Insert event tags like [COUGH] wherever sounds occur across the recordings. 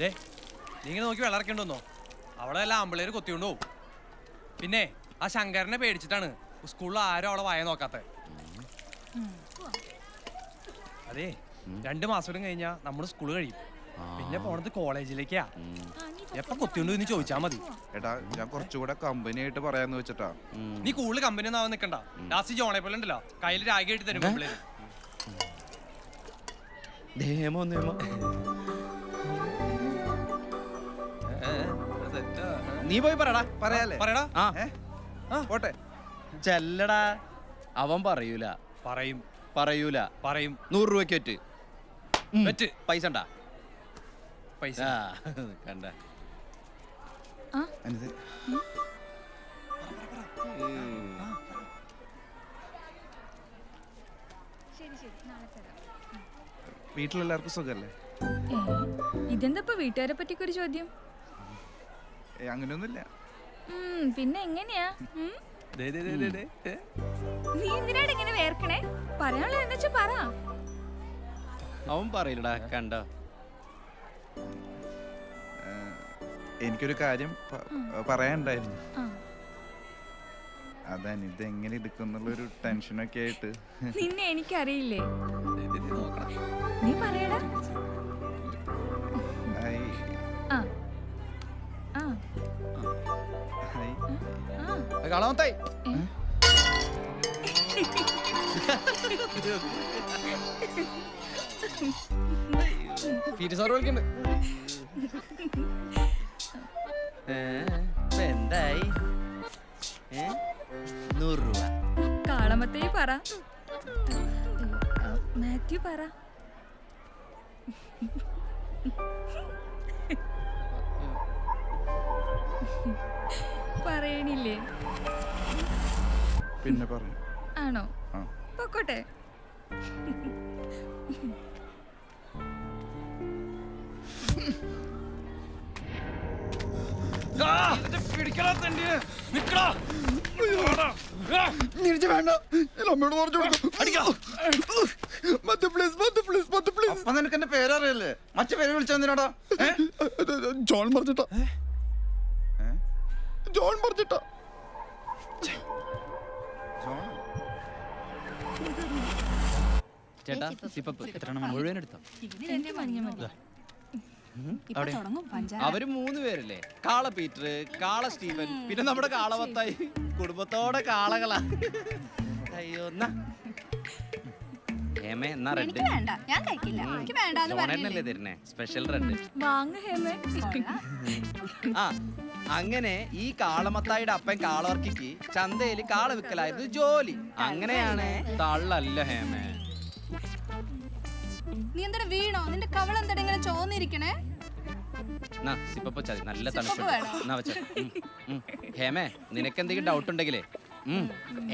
നീ ഇങ്ങനെ നോക്കി വിളറക്കണ്ടോ അവളെല്ലാം അവിടെ എല്ലാം ആമ്പിളേര് കൊത്തിക്കൊണ്ട് പിന്നെ ആ ശങ്കരനെ പേടിച്ചിട്ടാണ് സ്കൂളിൽ ആരും അവളെ വായ നോക്കാത്ത അതെ രണ്ട് മാസം കൂടി കഴിഞ്ഞാ നമ്മുടെ സ്കൂൾ കഴിയും. പിന്നെ പോണത് കോളേജിലേക്കാ. എപ്പൊ കൊത്തിയുണ്ടോ എന്ന് ചോദിച്ചാ മതി. എടാ ഞാൻ കുറച്ചുകൂടെ കമ്പനി ആയിട്ട് പറയാന്ന് വെച്ചിട്ടാ. നീ കൂടുതൽ കമ്പനി ഒന്നും ആവാൻ നിക്കണ്ട. ലാസ്റ്റ് ജോണെ പോലെ ഉണ്ടല്ലോ. കയ്യിൽ രാഗി ആയിട്ട് തരും പെമ്പിളേര്. നീ പോയി പറടാ. പറയാലേ പറയടാ. ആ. പോട്ടെ. ചെല്ലടാ. അവൻ പറയൂല. പറയും. പറയൂല. പറയും. നൂറ് രൂപയ്ക്ക് ഒറ്റ് വെറ്റ്. പൈസ ഉണ്ടാ? പൈസ. കണ്ട. വീട്ടിലെല്ലാവർക്കും സുഖല്ലേ? വീട്ടുകാരെ പറ്റിയൊക്കെ ഒരു ചോദ്യം അങ്ങനെയൊന്നുമില്ല പിന്നെ എങ്ങനെയാ ഉം? ദേ, ദേ, ദേ, ദേ, ദേ. ഏ? നീ എന്തിനാണ് ഇങ്ങനെ വേർക്കണേ പറയാനുള്ള എന്താ വെച്ചാ പറ അവൻ പറയില്ലടാ കണ്ടോ ഏ, എനിക്കൊരു കാര്യം പറയാനുണ്ടായിരുന്നു. അതാണ് ഇത് എങ്ങനെ എടുക്കുന്നുള്ളൊരു ടെൻഷനൊക്കെ ആയിട്ട് നിന്നെ എനിക്കറിയില്ലേ. നീ പറയടാ ഐ, ആ കളവത്തായി ഏ? പീറ്റി സാർ വിളിക്കണ്ട് എന്തായി? നൂറ് രൂപ കാളമത്തേ പറ മാത്യു പറ പറയണില്ലേ? പിന്നെ പറഞ്ഞു ആണോ? ആ. പൊക്കോട്ടെ. വേണ്ട. അമ്മയോട് പറഞ്ഞു അപ്പൊ നിനക്ക് എന്റെ പേരറിയല്ലേ? മറ്റേ പേര് വിളിച്ചെന്തിനാടാ ജോൺ പറഞ്ഞിട്ടാ ജോൺ പറഞ്ഞിട്ടാ. ചേട്ടാ സിപ്പപ്പ് മുഴുവൻ എടുത്തോ അവർ മൂന്ന് പേരല്ലേ? കാള പീറ്റർ കാള സ്റ്റീഫൻ പിന്നെ നമ്മുടെ കാളവത്തായി കുടുംബത്തോടെ കാളകളാ. അയ്യോ എന്നാ. ഹേമേ എന്നാ റെഡ്? പറഞ്ഞില്ലേ? തരുന്നേ? Special red. വാങ്ങ ഹേമേ. ആ. അങ്ങനെ ഈ കാളമത്തായിയുടെ അപ്പൻ കാളവർക്കിക്ക് ചന്തയിൽ കാള വിക്കലായിരുന്നു ജോലി. അങ്ങനെയാണ് തള്ളല്ല ഹേമേ. നീ എന്താ വീണോ? നിന്റെ കവൾ എന്താ ഇങ്ങനെ ചോന്നിരിക്കണേ? നല്ല തണുപ്പ് ഹേമേ നിനക്ക് എന്തെങ്കിലും ഡൗട്ട് ഉണ്ടെങ്കിലേ ഉം,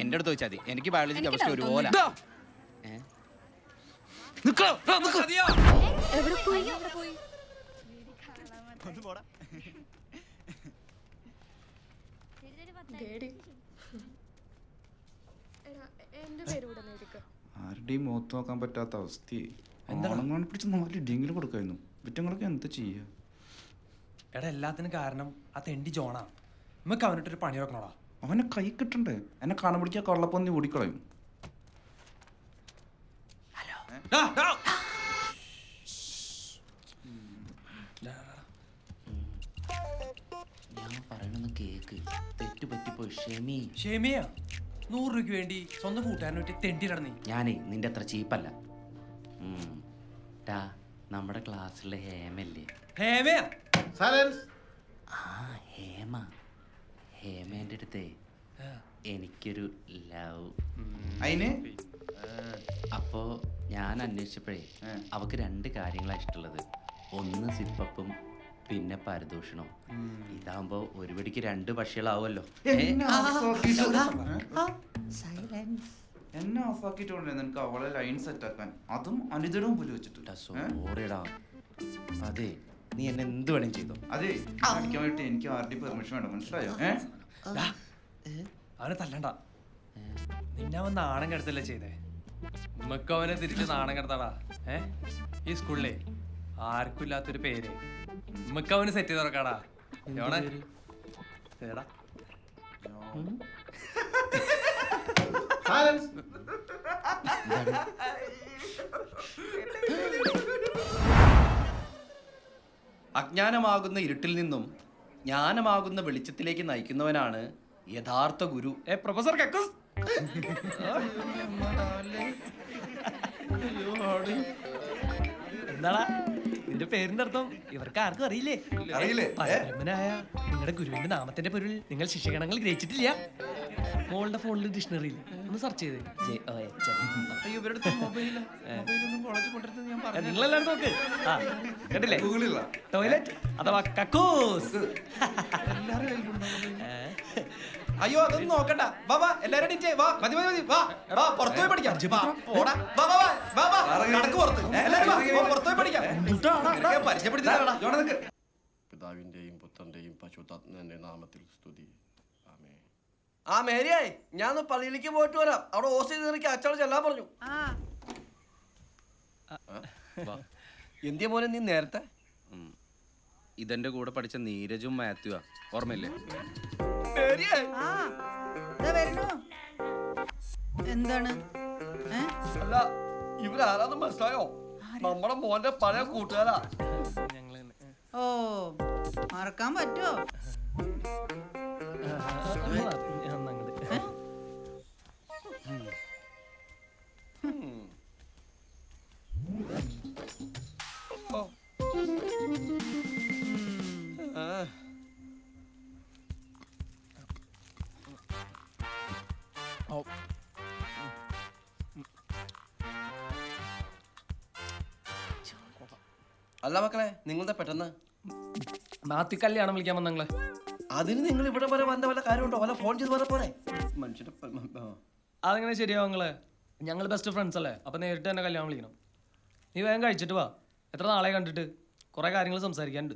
എന്റെ അടുത്ത് ചോദിച്ചാൽ മതി എനിക്ക് ബയോളജി കെമിസ്ട്രി ഒരുപോലെ. എവിടെ പോയി എവിടെ പോയി ആരുടെയും മുഖത്ത് നോക്കാൻ പറ്റാത്ത അവസ്ഥയെ ഓണങ്ങോണ്ട് പിടിച്ച് നാല് ഇടിയെങ്കിലും കൊടുക്കായിരുന്നു. വിറ്റങ്ങളൊക്കെ എന്താ ചെയ്യാ? എടാ എല്ലാത്തിനും കാരണം ആ തെണ്ടി ജോണാ. നമുക്ക് അവനിട്ടൊരു പണി വെക്കണോടാ. അവനെ കൈ കിട്ടണ്ടേ? എന്നെ കാണാൻ പിടിക്കാൻ കള്ളപ്പന്നി ഓടിക്കളയും. ഡാ, ഞാൻ പറയണെന്ന് കേക്ക്. തെറ്റ് പറ്റിപ്പോയി. ഷെമി. ഷെമിയ? നൂറ് രൂപയ്ക്ക് വേണ്ടി സ്വന്തം കൂട്ടുകാരനെ പറ്റി തെണ്ടി നീ ഞാനേ നിന്റെ അത്ര ചീപ്പല്ല. ഉം. ടാ നമ്മുടെ ക്ലാസ്സിലെ ഹേമല്ലേ ഹേമയ? ആ ഹേമ. ഹേമേന്റെ അടുത്തേ. എനിക്കൊരു ലവ്. അതിന് അപ്പോ ഞാൻ അന്വേഷിച്ചപ്പോഴേ അവക്ക് രണ്ട് കാര്യങ്ങളാണ് ഇഷ്ടമുള്ളത്. ഒന്ന് സിപ്പപ്പും പിന്നെ പരദൂഷണം. ഇതാകുമ്പോ ഒരു പിടിക്ക് രണ്ട് പക്ഷികളാവുമല്ലോ. എന്നെ എന്നെ ഓഫാക്കിട്ടോണ്ടേ നിനക്ക് അവളെ ലൈൻ സെറ്റ് ആക്കാൻ അതും അനുദിടവും പോലും വെച്ചിട്ടുണ്ട്? അതെ നീ എന്നെ എന്ത് വേണം ചെയ്തോ. അതെ അടിക്കാൻ വേണ്ടി എനിക്ക് ആരുടെ പെർമിഷൻ വേണം മനസ്സിലായോ? അവനെ തല്ലണ്ട. നിന്നെ അവൻ നാണം കെടുത്തല്ലേ ചെയ്തേ? നമുക്ക് അവനെ തിരിച്ച് നാണം കെടുത്താടാ. ഏ? ഈ സ്കൂളിലെ. ആർക്കും ഇല്ലാത്തൊരു പേര്. നമുക്ക് അവന് സെറ്റ് ചെയ്ത് തുറക്കാടാ എവിടെ? ഏടാ അജ്ഞാനമാകുന്ന ഇരുട്ടിൽ നിന്നും ജ്ഞാനമാകുന്ന വെളിച്ചത്തിലേക്ക് നയിക്കുന്നവനാണ് യഥാർത്ഥ ഗുരു. ഏ പ്രൊഫസർ കക്കൂസ്. എന്താടാ? നിന്റെ പേരിന്റെ അർത്ഥം ഇവർക്ക് ആർക്കും അറിയില്ലേ? അറിയില്ലേ? പരബ്രഹ്മനായ നിങ്ങളുടെ ഗുരുവിന്റെ നാമത്തിന്റെ പൊരുൾ നിങ്ങൾ ശിക്ഷകണങ്ങൾ ഗ്രഹിച്ചിട്ടില്ല. മോളുടെ ഫോണിൽ ഡിക്ഷണറി ഒന്ന് സെർച്ച് ചെയ്ത്. ജെ ഒ എച്ച് ഇവരുടെ മൊബൈൽ മൊബൈലൊന്നും ഞാൻ പറഞ്ഞു നോക്ക്. ആ കണ്ടില്ലേ? ഗൂഗിളില്ല. ടോയ്ലറ്റ് അഥവാ കക്കൂസ്? അയ്യോ അതൊന്നും നോക്കണ്ട. വാ വാ എല്ലാരും എണീറ്റേ വാ മതി മതി മതി. വാ വാ പുറത്തു പോയി പഠിക്കാം. വാ, പോടാ. വാ വാ വാ നടക്ക് പുറത്ത്. എല്ലാരും വാ, പുറത്ത് പോയി പഠിക്കാം. പരിചയപ്പെടുത്തി പിതാവിന്റെയും പുത്രന്റെയും പശുതാത്മന്റെ നാമത്തിൽ സ്തുതി. ആ മേരിയായി ഞാൻ പള്ളിയിലേക്ക് പോയിട്ട് വരാം. അവിടെ ഓസ് ചെയ്ത് എനിക്ക് അച്ഛനോട് ചെല്ലാൻ പറഞ്ഞു. എന്തിയ മോനെ നീ നേരത്തെ? ഇതെന്റെ കൂടെ പഠിച്ച നീരജും മാത്യുവാ. ഓർമ്മയില്ലേ? മേരിയായി. ആ ദാ വരുന്നു. എന്താണ്? അല്ല ഇവരാരാന്ന് മനസ്സിലായോ? നമ്മുടെ മോന്റെ പഴയ കൂട്ടുകാരാ. ഓ മറക്കാൻ പറ്റുമോ അല്ല മക്കളെ നിങ്ങളുടെ പെട്ടെന്ന്. നാത്തി കല്യാണം വിളിക്കാൻ വന്നങ്ങളെ അതിന് നിങ്ങൾ ഇവിടെ വരെ വന്ന വല്ല കാര്യമുണ്ടോ? വല്ല ഫോൺ ചെയ്ത് വരെ പോരെ മനുഷ്യന്റെ ആ. അതെങ്ങനെ ശരിയാവും നിങ്ങൾ? ഞങ്ങൾ ബെസ്റ്റ് ഫ്രണ്ട്സ് അല്ലേ? അപ്പൊ നേരിട്ട് തന്നെ കല്യാണം വിളിക്കണം. നീ വേഗം കഴിച്ചിട്ട് വാ. എത്ര നാളെ കണ്ടിട്ട്? കുറെ കാര്യങ്ങൾ സംസാരിക്കാനുണ്ട്.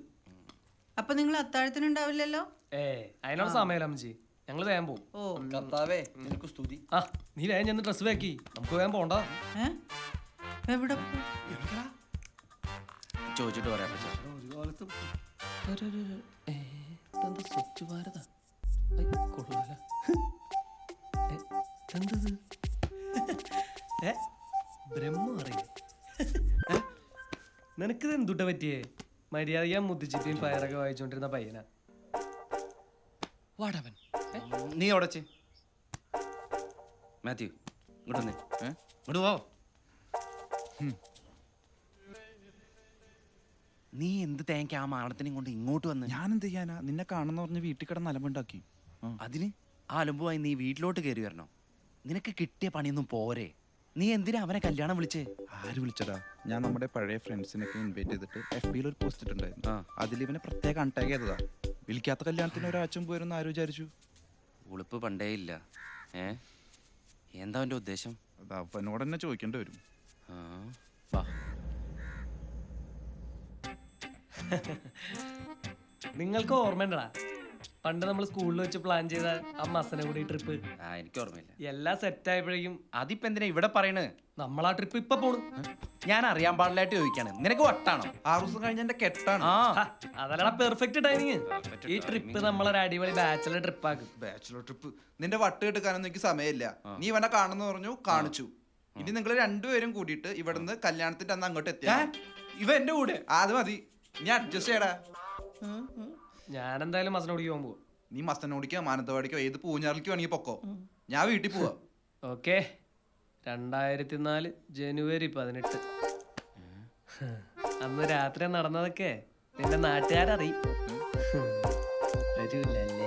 അപ്പൊ നിങ്ങൾ അത്താഴത്തിനുണ്ടാവില്ലല്ലോ? ഏ അതിനുള്ള സമയമില്ല അമ്മച്ചി. ഞങ്ങൾ വേഗം പോകും ഓ. കർത്താവേ നിനക്ക് സ്തുതി. ആ നീ വേഗം ചെന്ന് ഡ്രസ്സ് വേക്കി നമുക്ക് വേഗം പോണ്ട. എവിടെ പോ- ചോദിച്ചിട്ട് പറയാം പച്ച ഒരു കാലത്തും സ്വച്ഛ ഭാരത കൊള്ളാല എന്തത് ഏ? ബ്രഹ്മ അറിയ നിനക്കിത് എന്തുട്ട പറ്റിയേ? മര്യാദ മുത്തിച്ചിട്ടും പയറൊക്കെ വായിച്ചോണ്ടിരുന്ന പയ്യനാ വാടവൻ. നീ ഉടച്ച് മാത്യു ഇങ്ങോട്ട് വന്നേ. ഏ? ഇങ്ങോട്ട് പോ നീ എന്ത് തേങ്ങ ആ മാണത്തിനെയും കൊണ്ട് ഇങ്ങോട്ട് വന്ന്? ഞാൻ എന്ത് ചെയ്യാനാ? നിന്നെ കാണുന്ന പറഞ്ഞ് വീട്ടിൽ കിടന്ന് അലമ്പുണ്ടാക്കി. അതിന് ആ അലമ്പുമായി നീ വീട്ടിലോട്ട് കയറി വരണോ? നിനക്ക് കിട്ടിയ പണിയൊന്നും പോരെ. നീ എന്തിനാ അവനെ കല്യാണം വിളിച്ചേ? ആര് വിളിച്ചടാ ഞാൻ നമ്മുടെ പഴയ ഫ്രണ്ട്സിനൊക്കെ ഇൻവൈറ്റ് ചെയ്തിട്ട് എഫ് ബിയിൽ ഒരു പോസ്റ്റ് ഇട്ടുണ്ടായിരുന്നു. അതിൽ ഇവനെ പ്രത്യേകം അൺടാഗ് ചെയ്തതാ. വിളിക്കാത്ത കല്യാണത്തിന് ഒരാഴ്ച പോയിരുന്നു ആര് വിചാരിച്ചു? ഉളുപ്പ് പണ്ടേ ഇല്ല. ഏ? എന്താ അവന്റെ ഉദ്ദേശം? അത് അവനോട് തന്നെ ചോദിക്കേണ്ടി വരും. ആ, വാ. നിങ്ങൾക്ക് ഓർമ്മയുണ്ടടാ? പണ്ട് നമ്മൾ സ്കൂളിൽ വെച്ച് പ്ലാൻ ചെയ്ത ആ മസന കൂടി ട്രിപ്പ് ആ എനിക്ക് ഓർമ്മയില്ല. എല്ലാം സെറ്റ് ആയപ്പോഴേക്കും അതിപ്പോ എന്തിനാ ഇവിടെ പറയണ്? നമ്മൾ ആ ട്രിപ്പ് ഇപ്പൊ പോണു. ഞാൻ അറിയാൻ പാടില്ലായിട്ട് ചോദിക്കാണ്. നിനക്ക് വട്ടാണോ? ആറു ദിവസം കഴിഞ്ഞ എന്റെ കെട്ടാണ്. ആ. അതല്ലടാ പെർഫെക്റ്റ് ടൈമിങ് ഈ ട്രിപ്പ് നമ്മളൊരു അടിപൊളി ബാച്ചലർ ട്രിപ്പ് ആക്കും. ബാച്ചിലർ ട്രിപ്പ് നിന്റെ വട്ട് കെട്ടുക്കാനൊന്നും എനിക്ക് സമയമില്ല. നീ ഇവനെ കാണുന്നു പറഞ്ഞു കാണിച്ചു. ഇനി നിങ്ങൾ രണ്ടുപേരും കൂടിയിട്ട് ഇവിടുന്ന് കല്യാണത്തിന്റെ അന്ന് അങ്ങോട്ട് എത്തിയ ഇവ എന്റെ കൂടെ? അത് മതി. നീ അഡ്ജസ്റ്റ് ചെയ്യടാ ഞാൻ എന്തായാലും മസനോടിക്ക് പോകാൻ പോകും നീ മസ്തനോടിക്കോ മാനന്തവാടിക്കോ ഏത് പൂഞ്ഞാറിലേക്കോ വേണമെങ്കിൽ പൊക്കോ. ഞാൻ വീട്ടിൽ പോവാ. ഓക്കെ. രണ്ടായിരത്തി നാല് ജനുവരി പതിനെട്ട്. അന്ന് രാത്രി നടന്നതൊക്കെ നിന്റെ നാട്ടുകാരറിയും. വരൂലല്ലേ?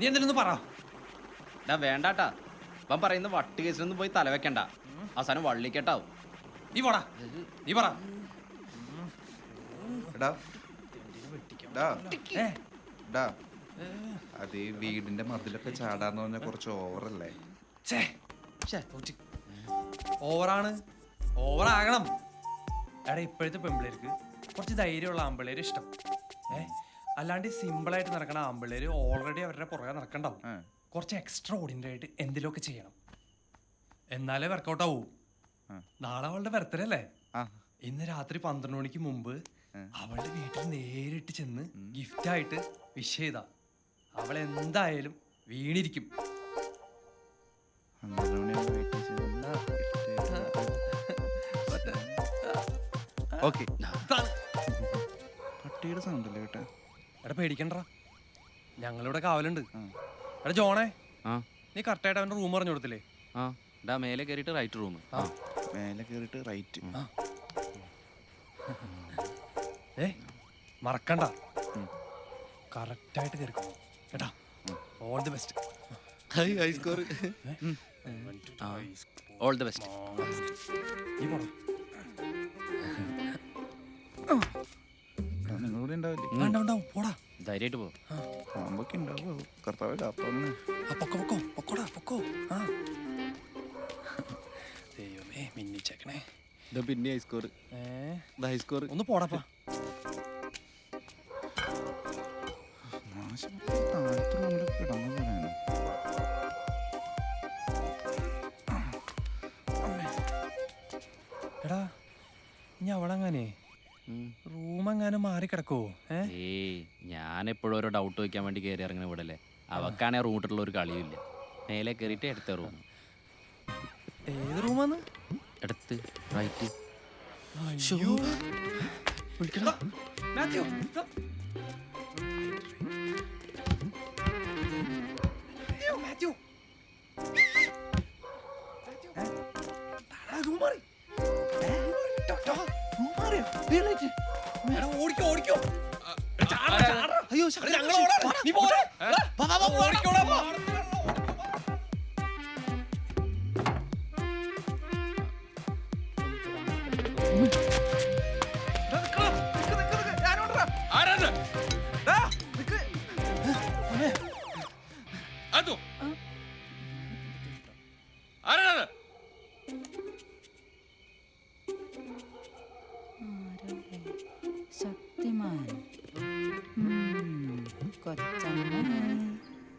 നീ എന്തിനൊന്ന് പറ. ഡാ വേണ്ടാട്ടാ. ഇപ്പം പറയുന്ന വട്ട് കേസിലൊന്നും പോയി തലവെക്കണ്ട. അവസാനം വള്ളിക്കട്ടാവും. നീ പോടാ. നീ പറ. എടാ. അത് ഈ വീടിന്റെ മതിലൊക്കെ ചാടാന്ന് പറഞ്ഞാൽ കുറച്ച് ഓവറല്ലേ? ഓവറാണ്. ഓവറാകണം. എടാ ഇപ്പോഴത്തെ പെമ്പിളേർക്ക് കുറച്ച് ധൈര്യമുള്ള ആമ്പിള്ളേര് ഇഷ്ടം. ഏ? അല്ലാണ്ട് സിമ്പിൾ ആയിട്ട് നടക്കണ ആമ്പിള്ളേര് ഓൾറെഡി അവരുടെ പുറകെ നടക്കണ്ടാവും. കുറച്ച് എക്സ്ട്രാ ഓർഡിനറി ആയിട്ട് എന്തെങ്കിലുമൊക്കെ ചെയ്യണം. എന്നാലേ വർക്കൗട്ട് ആവൂ. നാളെ അവളുടെ ബർത്ത്ഡേ അല്ലേ? ഇന്ന് രാത്രി പന്ത്രണ്ട് മണിക്ക് മുമ്പ് അവളുടെ വീട്ടിൽ നേരിട്ട് ചെന്ന് ഗിഫ്റ്റ് ആയിട്ട് വിഷ് ചെയ്ത. അവൾ എന്തായാലും വീണിരിക്കും. [LAUGHS] [LAUGHS] ഓക്കെ. പട്ടിയുടെ സൗണ്ട് അല്ലേ കേട്ടാ? എടാ പേടിക്കണ്ട ഞങ്ങളിവിടെ കാവലുണ്ട്. എടാ ജോണേ ആ. നീ കറക്റ്റായിട്ട് അവന്റെ റൂം പറഞ്ഞു കൊടുത്തില്ലേ? ആ ഡാ മേലെ കയറിയിട്ട് റൈറ്റ് റൂം ആ. മേലെ കയറിയിട്ട് റൈറ്റ് ഏ മറക്കണ്ട. കറക്റ്റായിട്ട് കയറി കേട്ടാ? All the best high high score all the best നീ പോണം ധൈര്യമായിട്ട് പോ പാമ്പൊക്കെ ഉണ്ടാവോ. കർത്താവ് ആ, പൊക്കോ പൊക്കോ പൊക്കോടാ പൊക്കോ. ആ. ദൈവമേ മിന്നിച്ചേക്കണേ. ഇതാ പിന്നെ ഹൈ സ്കോർ ഏ? ഹൈ സ്കോർ ഒന്ന് പോടാപ്പാ എടാ ഇനി അവളെങ്ങനെ? റൂം എങ്ങാനും മാറി കിടക്കോ ഏ ഞാൻ എപ്പോഴും ഓരോ ഡൗട്ട് വയ്ക്കാൻ വേണ്ടി കയറി ഇറങ്ങുന്ന ഇവിടെ അല്ലേ അവക്കാണെ റൂട്ടിലുള്ള ഒരു കളിയില്ല മേലെ കയറിയിട്ട് എടുത്ത റൂം ഏത് റൂമാണ് എടുത്ത് റൈറ്റ് ഓടിക്കോ ഓടിക്കോ. അയ്യോ ഞങ്ങൾ നീ പോരെ ഓടിക്കോടാ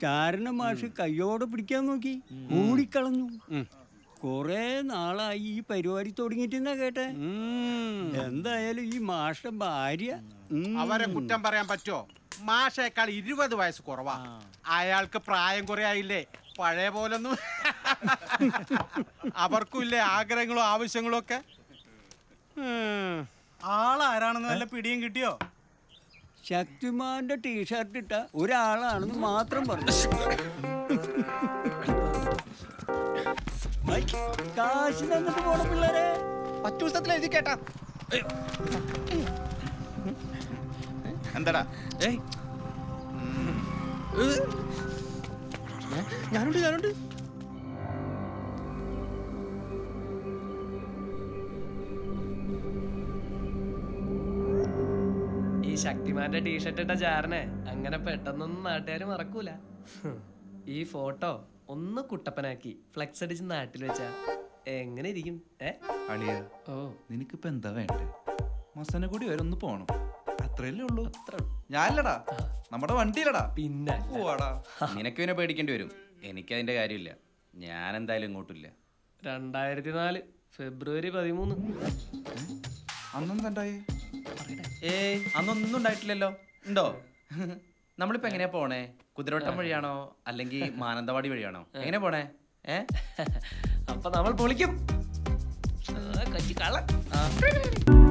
കാരണം മാഷ് കയ്യോടെ പിടിക്കാൻ നോക്കി. ഓടിക്കളഞ്ഞു കൊറേ നാളായി ഈ പരിപാടി തുടങ്ങിയിട്ടെന്നാ കേട്ടെ? എന്തായാലും ഈ മാഷ ഭാര്യ അവരെ കുറ്റം പറയാൻ പറ്റോ മാഷേക്കാൾ ഇരുപത് വയസ്സ് കുറവാ. അയാൾക്ക് പ്രായം കുറെ ആയില്ലേ? പഴയ പോലൊന്നും അവർക്കും ഇല്ലേ ആഗ്രഹങ്ങളും ആവശ്യങ്ങളും ഒക്കെ? ആളാരാണെന്ന് നല്ല പിടിയും കിട്ടിയോ? ശക്തിമാന്റെ ടീഷർട്ട് ഇട്ട ഒരാളാണെന്ന് മാത്രം പറഞ്ഞു. കാശ് തന്നിട്ട് പോണ പിള്ളേരെ. പറ്റൂസത്തിൽ എഴുതി കേട്ടാ. എന്താടാ? ഏയ്. ഞാനുണ്ട് ഞാനുണ്ട്. ഈ ശക്തിമാന്റെ ടീഷർട്ട് ഇട്ട ചാരനെ. അങ്ങനെ പെട്ടെന്നൊന്നും നാട്ടുകാർ മറക്കൂല. ഈ ഫോട്ടോ ഒന്ന് കുട്ടപ്പനാക്കി ഫ്ലെക്സ് അടിച്ച് നാട്ടിൽ വെച്ചാ എങ്ങനെ ഇരിക്കും? ഏ? അളിയ ഓ. നിനക്കിപ്പോ എന്താ വേണ്ടേ? മസനെ കൂടി വരെ ഒന്ന് പോണം. അത്രയല്ലേ ഉള്ളൂ? അത്ര ഞാനില്ലടാ. നമ്മുടെ വണ്ടിയിലടാ. പിന്നെ. പോവാടാ. നിനക്ക് പിന്നെ പേടിക്കേണ്ടി വരും. എനിക്ക് അതിന്റെ കാര്യമില്ല. ഞാൻ എന്തായാലും ഇങ്ങോട്ടില്ല. രണ്ടായിരത്തി നാല് ഫെബ്രുവരി പതിമൂന്ന്. അന്നെന്താ ഉണ്ടായി? ഏയ് അന്നൊന്നും ഉണ്ടായിട്ടില്ലല്ലോ. ഉണ്ടോ? നമ്മളിപ്പോ എങ്ങനെയാ പോണേ? കുതിരവട്ടം വഴിയാണോ? അല്ലെങ്കിൽ മാനന്തവാടി വഴിയാണോ? എങ്ങനെ പോണേ? ഏ? അപ്പൊ നമ്മൾ പൊളിക്കും. കള്ളൻ.